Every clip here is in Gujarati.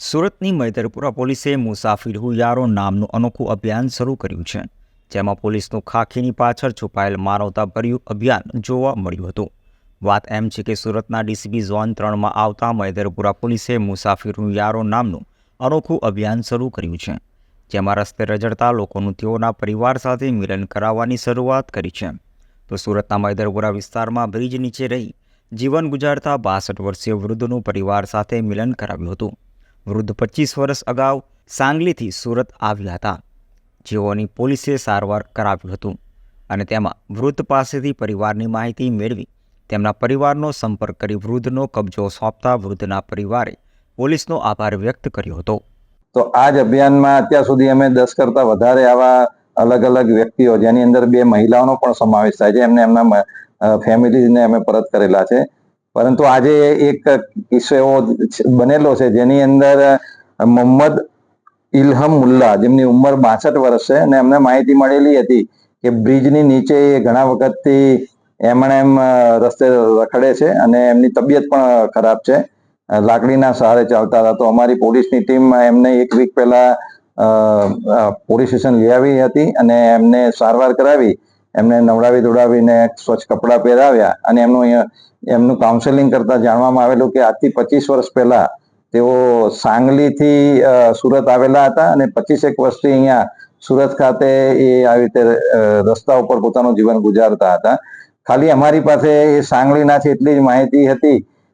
સુરતની મૈદરપુરા પોલીસે મુસાફિર હુયારો નામનું અનોખું અભિયાન શરૂ કર્યું છે, જેમાં પોલીસનું ખાખીની પાછળ છુપાયેલ માનવતાભર્યું અભિયાન જોવા મળ્યું હતું. વાત એમ છે કે સુરતના ડીસીબી ઝોન ત્રણમાં આવતા મૈદરપુરા પોલીસે મુસાફિર હુયારો નામનું અનોખું અભિયાન શરૂ કર્યું છે, જેમાં રસ્તે રજડતા લોકોનું તેઓના પરિવાર સાથે મિલન કરાવવાની શરૂઆત કરી છે. તો સુરતના મૈદરપુરા વિસ્તારમાં બ્રિજ નીચે રહી જીવન ગુજારતા બાસઠ વર્ષીય વૃદ્ધનું પરિવાર સાથે મિલન કરાવ્યું હતું. વૃદ્ધ પચીસ વર્ષ અગાઉ સાંગલીથી સુરત આવ્યા હતા. જેઓની પોલીસે સારવાર કરાવ્યું હતું અને તેમાં વૃદ્ધ પાસેથી પરિવારની માહિતી મેળવી તેમના પરિવારનો સંપર્ક કરી વૃદ્ધનો કબજો સોંપતા વૃદ્ધના પરિવારે પોલીસનો આભાર વ્યક્ત કર્યો હતો. તો આ જ અભિયાનમાં અત્યાર સુધી અમે દસ કરતા વધારે આવા અલગ અલગ વ્યક્તિઓ, જેની અંદર બે મહિલાઓનો પણ સમાવેશ થાય છે, એમને એમના ફેમિલીને અમે પરત કરેલા છે. પરંતુ આજે એક કિસ્સો એવો બનેલો છે, જેની અંદર મોહમ્મદ ઇલહમ મુલ્લા, જેમની ઉંમર બાસઠ વર્ષ છે અને એમને માહિતી મળેલી હતી કે બ્રિજની નીચે ઘણા વખતથી એમણે એમ રસ્તે રખડે છે અને એમની તબિયત પણ ખરાબ છે. લાકડીના સહારે ચાલતા હતા. તો અમારી પોલીસની ટીમ એમને એક વીક પહેલા પોલીસ સ્ટેશન લઈ આવી હતી અને એમને સારવાર કરાવી. એમને નવડાવી ધોડાવીને સ્વચ્છ કપડાં પહેરાવ્યા અને એમનું એમનું કાઉન્સેલિંગ કરતા જાણવામાં આવેલું કે આજથી પચીસ વર્ષ પહેલા તેઓ સાંગલીથી સુરત આવેલા હતા અને પચીસેક વર્ષથી અહીંયા સુરત ખાતે એ આવી રીતે રસ્તા ઉપર પોતાનું જીવન ગુજારતા હતા. ખાલી અમારી પાસે એ સાંગલીના છે એટલી જ માહિતી હતી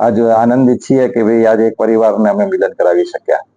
આજ આનંદિત છીએ કે ભાઈ આજે એક પરિવારને અમે મિલન કરાવી શક્યા.